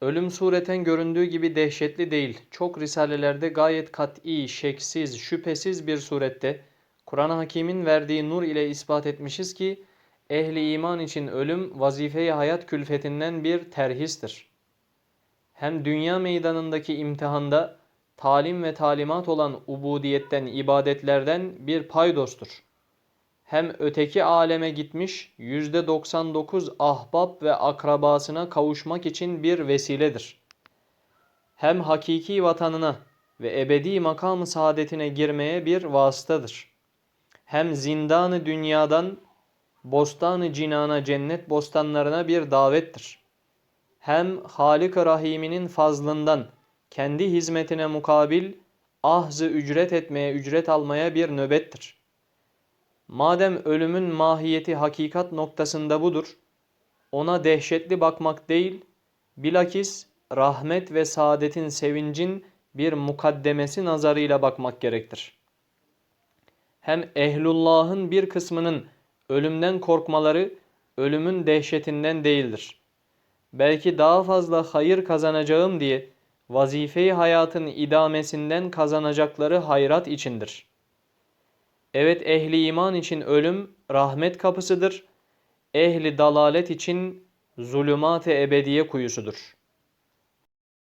Ölüm sureten göründüğü gibi dehşetli değil. Çok risalelerde gayet kat'i, şeksiz, şüphesiz bir surette Kur'an-ı Hakîm'in verdiği nur ile ispat etmişiz ki ehli iman için ölüm vazife-i hayat külfetinden bir terhistir. Hem dünya meydanındaki imtihanda talim ve talimat olan ubudiyetten, ibadetlerden bir paydostur. Hem öteki aleme gitmiş %99 ahbap ve akrabasına kavuşmak için bir vesiledir. Hem hakiki vatanına ve ebedi makamı saadetine girmeye bir vasıtadır. Hem zindanı dünyadan bostanı cinana cennet bostanlarına bir davettir. Hem Halik-i Rahim'inin fazlından kendi hizmetine mukabil ahzı ücret etmeye, ücret almaya bir nöbettir. Madem ölümün mahiyeti hakikat noktasında budur, ona dehşetli bakmak değil, bilakis rahmet ve saadetin sevincin bir mukaddemesi nazarıyla bakmak gerektir. Hem ehlullahın bir kısmının ölümden korkmaları ölümün dehşetinden değildir. Belki daha fazla hayır kazanacağım diye vazife-i hayatın idamesinden kazanacakları hayrat içindir. Evet ehli iman için ölüm rahmet kapısıdır. Ehli dalalet için zulümat-ı ebediye kuyusudur.